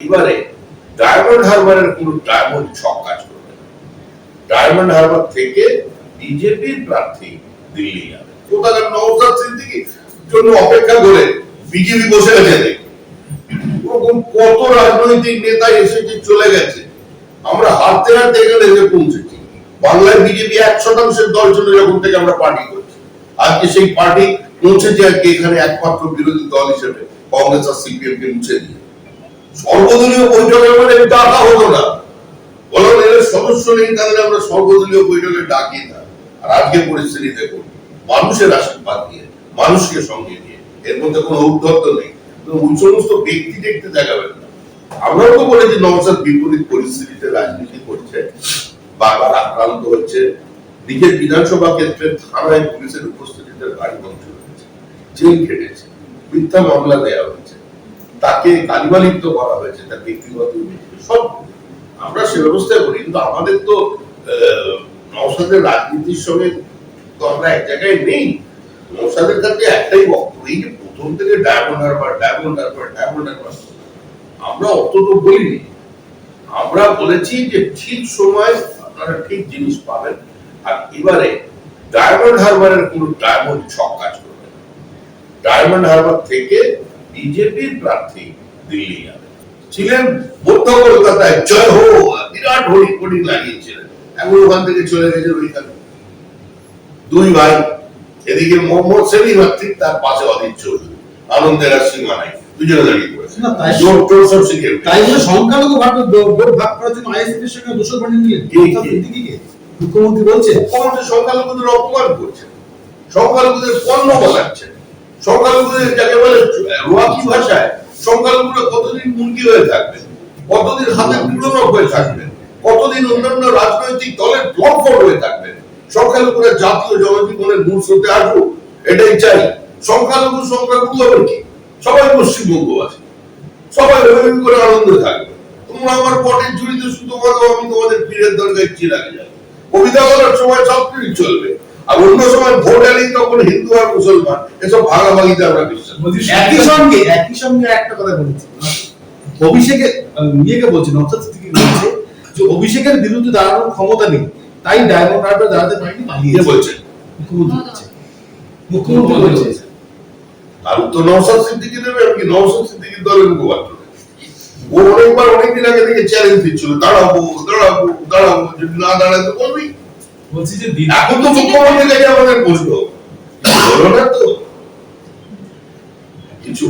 এবারে ডায়মন্ড হারবারের কোনো ডায়মন্ড ছক কাজ করবে। ডায়মন্ড হারবার থেকে বিজেপির প্রার্থী দিল্লি যাবে। কোথাকার নওসাদ সিদ্দিকি? জন্য অপেক্ষা করে বিজেপি বসে গেছে ওরকম কত রাজনৈতিক নেতা এসেছে, চলে গেছে। আমরা হারতে হারতে এখানে এসে পৌঁছেছি। বাংলায় বিজেপি এক শতাংশের দল ছিল যখন থেকে আমরা পার্টি করছি। আজকে সেই পার্টি পৌঁছেছে আজকে এখানে একমাত্র বিরোধী দল হিসেবে, কংগ্রেস আর সিপিএম কে মুছে দিয়ে। সর্বদলীয় বৈঠকের মানে ডাকা হলো না। এর নেই, তাহলে আমরা সর্বদলীয় বৈঠকে ডাকি না। আর আজকে পরিস্থিতি দেখুন, মানুষের আশীর্বাদ দিয়ে মানুষকে সঙ্গে নিয়ে, এর মধ্যে কোনো ঔদ্ধত্য নেই। সমস্ত ব্যক্তি দেখতে দেখাবেন না। আমরাও তো বলেছি নমসাদ বিপরীত পরিস্থিতিতে রাজনীতি করছে, বারবার আক্রান্ত হচ্ছে। নিজের বিধানসভা ক্ষেত্রে থানায় পুলিশের উপস্থিতিতে গাড়ি ভাঙচুর হয়েছে, জেল খেটেছে। মিথ্যা মামলা দেওয়া তাকে কালিমালিপ্ত করা হয়েছে তার ব্যক্তিগত সব আমরা সে ব্যবস্থায় করি কিন্তু আমাদের তো আহ, নওশাদের রাজনীতির সঙ্গে তো আমরা এক জায়গায় নেই। নওশাদের কাছে একটাই বক্তব্য এই যে প্রথম থেকে Diamond Harbour Diamond Harbour Diamond Harbour আমরা অত তো বলিনি আমরা বলেছি যে ঠিক সময় আপনারা ঠিক জিনিস পাবেন আর এবারে ডায়মন্ড হারবারের কোনো ডায়মন্ড ছক কাজ করবে ডায়মন্ড হারবার থেকে বিজেপির প্রার্থী দিল্লি যাবে। ছিলেন মধ্য কলকাতায় জয় হো বিরাট হরি কোটি লাগিয়েছিলেন। এখন ওখান থেকে চলে গেছে ওইখানে। দুই ভাই এদিকে মোহাম্মদ সেলিম আর ঠিক তার পাশে চৌধুরী আনন্দের আর দুজনে দাঁড়িয়ে পড়েছে। তাই- সংখ্যালঘু ভাগ ভাগ করার জন্য সঙ্গে বানিয়ে নিলেন মুখ্যমন্ত্রী বলছে মুখ্যমন্ত্রী সংখ্যালঘুদের অপমান করছেন সংখ্যালঘুদের পণ্য বানাচ্ছেন সংখ্যালঘুদের যাকে বলে রোয়াকি ভাষায়, সংখ্যালঘুরা কতদিন মুরগি হয়ে থাকবেন কতদিন হাতে তুলনা হয়ে থাকবেন কতদিন অন্যান্য রাজনৈতিক দলের প্লটফর্ম হয়ে থাকবেন সংখ্যালঘুরা জাতীয় জনজীবনের মূল স্রোতে আসুক, এটাই চাই। সংখ্যালঘু সংখ্যালঘু হবে কি? সবাই পশ্চিমবঙ্গবাসী সবাই ওই করে আনন্দে থাকবে। তোমরা আমার পটের ঝুড়িতে শুধু আমি তোমাদের পীরের দরগায় চিরাগে যাই কবিতা বলার সময় সব চলবে। আর অন্য সময় ভোট এলেই তখন হিন্দু আর মুসলমান এসব ভাগাভাগিতে আমরা বিশ্বাস একই সঙ্গে একই সঙ্গে একটা কথা বলেছি। অভিষেকের আহ, ইয়েকে বলছে নওশাদ বলছে যে অভিষেকের বিরুদ্ধে দাঁড়ানোর ক্ষমতা নেই। তাই ডায়মন্ড হারবার দাঁড়াতে পারেনি কে পালিয়েছে বলছে? মুখ্যমন্ত্রী মুখ্যমন্ত্রী বলছে। আর তো নওশাদ সিদ্দিকি দেবে আমি কি? নওশাদ সিদ্দিকির দলের মুখপাত্র। ও অনেকবার অনেকদিন আগে থেকে চ্যালেঞ্জ দিচ্ছিল দাঁড়াবো দাঁড়াবো দাঁড়াবো যদি না দাঁড়াতে বলবি বলছি যে দিন এখন তো মুখ্যমন্ত্রী কাছে আমাদের প্রশ্ন হলো না তো। কিছু